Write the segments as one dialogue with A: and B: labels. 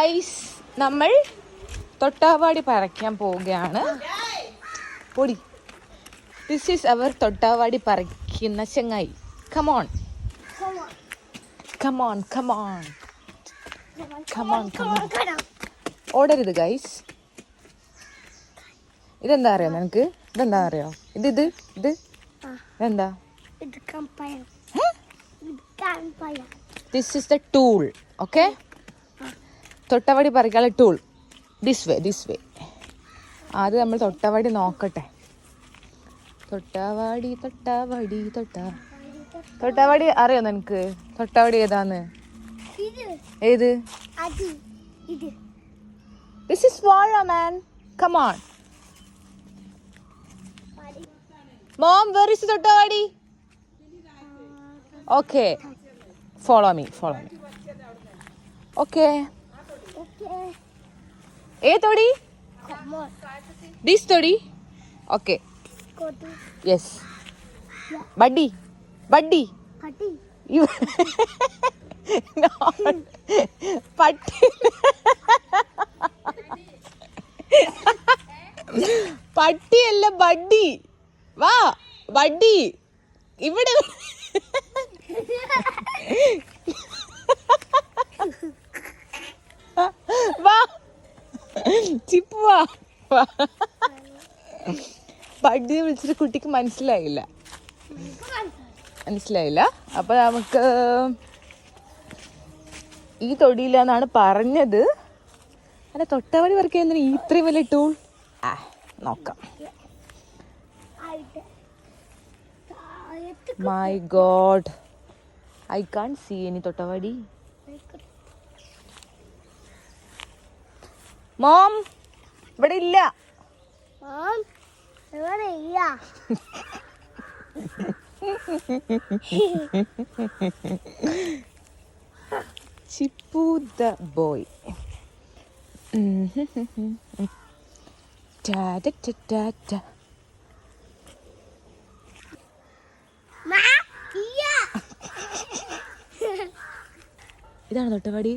A: Guys നമ്മൾ തൊട്ടാവാടി പറിക്കാൻ പോവുകയാണ്. പൊടി. ദിസ് ഈസ് അവർ തൊട്ടാവാടി പറിക്കുന്ന ചെങ്ങായി. Come on come on come on come on come on ഓടരുത് guys ഇതെന്താ അറിയോ നിനക്ക്? ഇതെന്താ അറിയോ? ഇത് ഇത് ഇത്.
B: കമ്പയം
A: this is the tool okay തൊട്ടവടി പറിക്കാനുള്ള tool this way this way അത് നമ്മൾ തൊട്ടവടി നോക്കട്ടെ. തൊട്ടവാടി തൊട്ടവടി തൊട്ട തൊട്ടവടി അറിയോ നിനക്ക്? തൊട്ടവടി ഏതാന്ന്? ഏത്? ദിസ് ഇസ് വാഴ man come on mom where is തൊട്ടവാടി? Okay follow me follow me okay
B: okay
A: ഏ തൊടി?
B: കമോൺ
A: ദിസ് തൊടി? ഓക്കെ. Yes buddy. ബഡ്ഡി.
B: പട്ടി.
A: പട്ടിയല്ല ബഡ്ഡി. വാ ബഡ്ഡി. ഇവിടെ വാ ചിപ്പു വാ ബഡ്ഡി വിളിച്ചിട്ട് കുട്ടിക്ക് മനസ്സിലായില്ല. മനസ്സിലായില്ല. അപ്പൊ നമുക്ക് ഈ തൊടിയില്ലെന്നാണ് പറഞ്ഞത്. അല്ല തൊട്ടവടി വർക്ക് ഈ ഇത്രയും വലിയ ടൂൾ ആ നോക്കാം. My god I can't see any തൊട്ടവാടി. Mom ഇവിടെ ഇല്ല.
B: മാം ഇവിടെ ഇല്ല.
A: Chippu the boy. ഇതാണ് തൊട്ടപടി.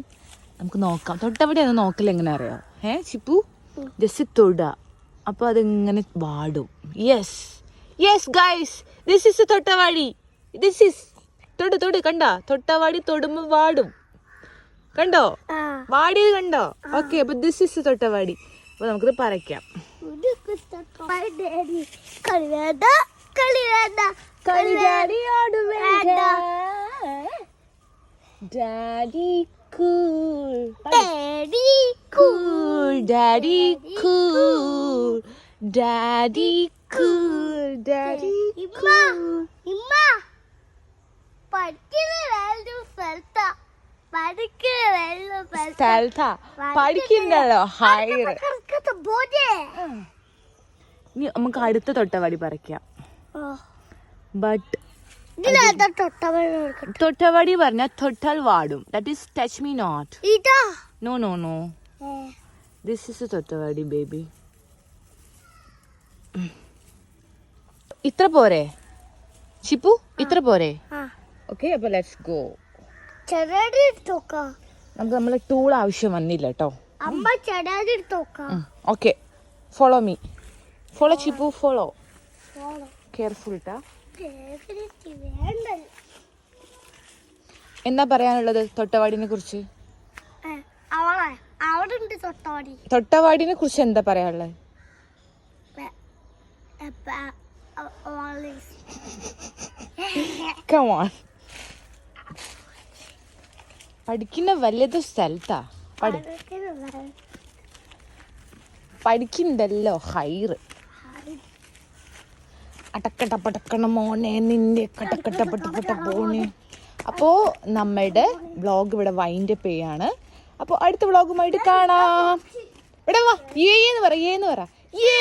A: നമുക്ക് നോക്കാം. തൊട്ടപടി അത് നോക്കലെങ്ങനെ അറിയാം? ഏ ചിപ്പു? ജസ്റ്റ് തൊട. അപ്പോൾ അതിങ്ങനെ വാടും. Yes yes guys this is തൊട്ടവാടി. This is തൊട് തൊട് കണ്ട? തൊട്ടവാടി തൊടുമ്പോൾ വാടും. കണ്ടോ? വാടിയത് കണ്ടോ? ഓക്കെ അപ്പൊ ദിസ് ഇസ് തൊട്ടവാടി. അപ്പൊ നമുക്കിത്
B: പറയ്ക്കാം. Daddy
A: cool
B: daddy
A: cool, daddy cool, daddy cool, daddy cool.
B: ഇമ്മ പഠിക്കുന്ന സ്ഥലത്താ. പഠിക്കുന്ന സ്ഥലത്താ.
A: പഠിക്കണ്ടല്ലോ ഹയർ ഇനി നമുക്ക് അടുത്ത തൊട്ടവാടി പറിക്കാം. ബട്ട് തൊട്ടവാടി പറഞ്ഞാൽ തൊട്ടാൽ വാടും. That is touch me not no no no this is തൊട്ടവാടി baby ഇത്ര പോരെ? ചിപ്പു ഇത്ര പോരെ? ഓക്കെ അപ്പൊ ലെറ്റ്സ് ഗോ നമുക്ക് നമ്മളെ ടൂൾ ആവശ്യം വന്നില്ല കേട്ടോ okay follow me follow Chippu follow careful ട്ടാ. എന്താ പറയാനുള്ളത് തൊട്ടവാടിനെ കുറിച്ച്? തൊട്ടവാടിനെ കുറിച്ച് എന്താ പറയാനുള്ളത് കമോൺ പഠിക്കുന്ന വല്ലത് സ്ഥലത്താ. പഠി പഠിക്കണ്ടല്ലോ ഹൈറ് അടക്കട്ട പടക്കണ മോനെ നിന്റെ കടക്കട്ട പട്ടപ്പെട്ട പോണേ. അപ്പോൾ നമ്മുടെ ബ്ലോഗ് ഇവിടെ വൈൻഡപ്പ് ചെയ്യാണ്. അപ്പോൾ അടുത്ത വ്ളോഗുമായിട്ട് കാണാം. ഇവിടെ വാ ഏന്ന് പറ ഏന്ന് പറ. ഏ